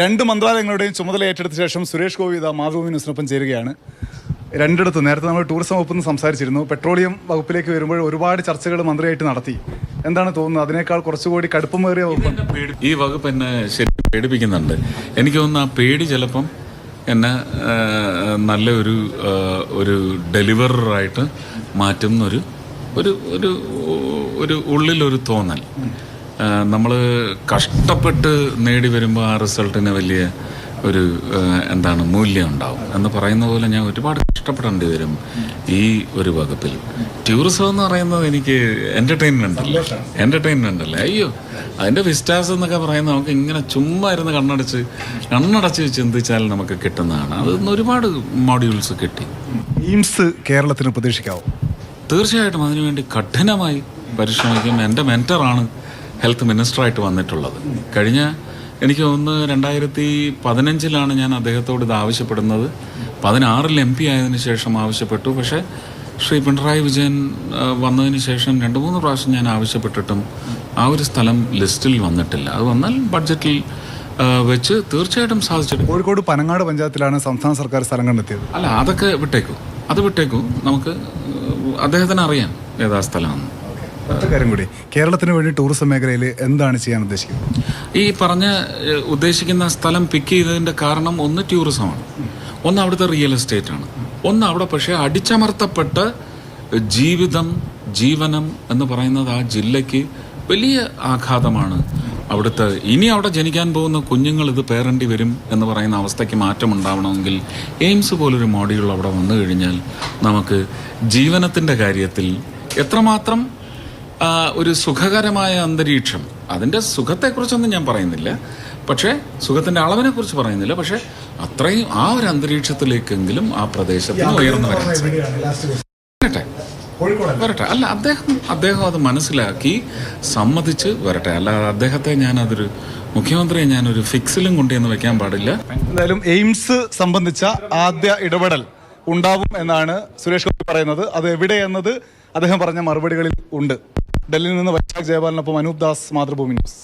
രണ്ട് മന്ത്രാലയങ്ങളുടെയും ചുമതല ഏറ്റെടുത്ത ശേഷം സുരേഷ് ഗോപി ഇതാ മാതൃഭൂമി ന്യൂസിനൊപ്പം ചേരുകയാണ്. രണ്ടിടത്ത് നേരത്തെ നമ്മൾ ടൂറിസം വകുപ്പിൽ നിന്ന് സംസാരിച്ചിരുന്നു. പെട്രോളിയം വകുപ്പിലേക്ക് വരുമ്പോൾ ഒരുപാട് ചർച്ചകൾ മന്ത്രിയായിട്ട് നടത്തി. എന്താണ് തോന്നുന്നത്? അതിനേക്കാൾ കുറച്ചുകൂടി കടുപ്പമേറിയ വകുപ്പ്? ഈ വകുപ്പ് എന്നെ ശരിക്കും പേടിപ്പിക്കുന്നുണ്ട്. എനിക്ക് തോന്നുന്നു ആ പേടി ചിലപ്പം എന്നെ നല്ല ഒരു ഒരു ഡെലിവറായിട്ട് മാറ്റുന്നൊരു ഒരു ഒരു ഒരു ഉള്ളിലൊരു തോന്നൽ. നമ്മൾ കഷ്ടപ്പെട്ട് നേടി വരുമ്പോൾ ആ റിസൾട്ടിന് വലിയ ഒരു എന്താണ് മൂല്യം ഉണ്ടാവും. എന്ന് പറയുന്ന പോലെ ഞാൻ ഒരുപാട് കഷ്ടപ്പെടേണ്ടി വരും ഈ ഒരു വകുപ്പിൽ. ടൂറിസം എന്ന് പറയുന്നത് എനിക്ക് എന്റർടൈൻമെന്റ് അല്ലേ എന്റർടൈൻമെന്റ് അല്ലേ? അയ്യോ അതിന്റെ വിസ്റ്റാസ് എന്നൊക്കെ പറയുന്നത് നമുക്ക് ഇങ്ങനെ ചുമ്മാ ഇരുന്ന് കണ്ണടച്ച് കണ്ണടച്ച് ചിന്തിച്ചാൽ നമുക്ക് കിട്ടുന്നതാണ്. അത് ഒരുപാട് മോഡ്യൂൾസ് കിട്ടി. എയിംസ് കേരളത്തിന് പ്രതീക്ഷിക്കാവും? തീർച്ചയായിട്ടും. അതിനുവേണ്ടി കഠിനമായി പരിശ്രമിക്കും എന്റെ മെന്ററാണ് ഹെൽത്ത് മിനിസ്റ്ററായിട്ട് വന്നിട്ടുള്ളത്. കഴിഞ്ഞ എനിക്ക് തോന്നുന്നു രണ്ടായിരത്തി പതിനഞ്ചിലാണ് ഞാൻ അദ്ദേഹത്തോട് ഇത് ആവശ്യപ്പെടുന്നത്. പതിനാറിൽ എം പി ആയതിനു ശേഷം ആവശ്യപ്പെട്ടു. പക്ഷേ ശ്രീ പിണറായി വിജയൻ വന്നതിന് ശേഷം രണ്ട് മൂന്ന് പ്രാവശ്യം ഞാൻ ആവശ്യപ്പെട്ടിട്ടും ആ ഒരു സ്ഥലം ലിസ്റ്റിൽ വന്നിട്ടില്ല. അത് വന്നാൽ ബഡ്ജറ്റിൽ വെച്ച് തീർച്ചയായിട്ടും സാധിച്ചിട്ടുണ്ട് കോഴിക്കോട് പനങ്ങാട് പഞ്ചായത്തിലാണ് സംസ്ഥാന സർക്കാർ സ്ഥലം കണ്ടെത്തിയത് അല്ല അതൊക്കെ വിട്ടേക്കൂ. അത് വിട്ടേക്കൂ. നമുക്ക് അദ്ദേഹത്തിന് അറിയാം ഏതാ സ്ഥലമെന്ന്. ഒറ്റ കാര്യം കൂടി. കേരളത്തിന് വേണ്ടി ടൂറിസം മേഖലയിൽ എന്താണ് ചെയ്യാൻ ഉദ്ദേശിക്കുന്നത്? ഈ പറഞ്ഞ ഉദ്ദേശിക്കുന്ന സ്ഥലം പിക്ക് ചെയ്തതിന്റെ കാരണം ഒന്ന് ടൂറിസമാണ്. ഒന്ന് അവിടുത്തെ റിയൽ എസ്റ്റേറ്റ് ആണ്. ഒന്ന് അവിടെ പക്ഷേ അടിച്ചമർത്തപ്പെട്ട ജീവിതം ജീവനം എന്ന് പറയുന്നത് ആ ജില്ലയ്ക്ക് വലിയ ആഘാതമാണ്. അവിടുത്തെ ഇനി അവിടെ ജനിക്കാൻ പോകുന്ന കുഞ്ഞുങ്ങൾ ഇത് പേരണ്ടി വരും എന്ന് പറയുന്ന അവസ്ഥയ്ക്ക് മാറ്റം ഉണ്ടാവണമെങ്കിൽ എയിംസ് പോലൊരു മോഡ്യൂൾ അവിടെ വന്നു കഴിഞ്ഞാൽ നമുക്ക് ജീവനത്തിന്റെ കാര്യത്തിൽ എത്രമാത്രം ഒരു സുഖകരമായ അന്തരീക്ഷം. അതിന്റെ സുഖത്തെക്കുറിച്ചൊന്നും ഞാൻ പറയുന്നില്ല. പക്ഷേ സുഖത്തിന്റെ അളവിനെ കുറിച്ച് പറയുന്നില്ല. പക്ഷേ അത്രയും ആ ഒരു അന്തരീക്ഷത്തിലേക്കെങ്കിലും ആ പ്രദേശത്തിന് ഉയർന്നു വരാൻ. വരട്ടെ. വരട്ടെ. അല്ല അദ്ദേഹം അദ്ദേഹം അത് മനസ്സിലാക്കി സമ്മതിച്ച് വരട്ടെ. അല്ല അദ്ദേഹത്തെ ഞാൻ അതൊരു മുഖ്യമന്ത്രിയെ ഞാനൊരു ഫിക്സിലും കൊണ്ടുവന്ന് വെക്കാൻ പാടില്ല. എന്തായാലും എയിംസ് സംബന്ധിച്ച ആദ്യ ഇടപെടൽ ഉണ്ടാവും എന്നാണ് സുരേഷ് ഗോപി പറയുന്നത്. അത് എവിടെ എന്നത് അദ്ദേഹം പറഞ്ഞ മറുപടികളിൽ ഉണ്ട്. ഡൽഹിയിൽ നിന്ന് വൈശാഖ് ജയപാലിനൊപ്പം അനൂപ് ദാസ് മാതൃഭൂമി ന്യൂസ്.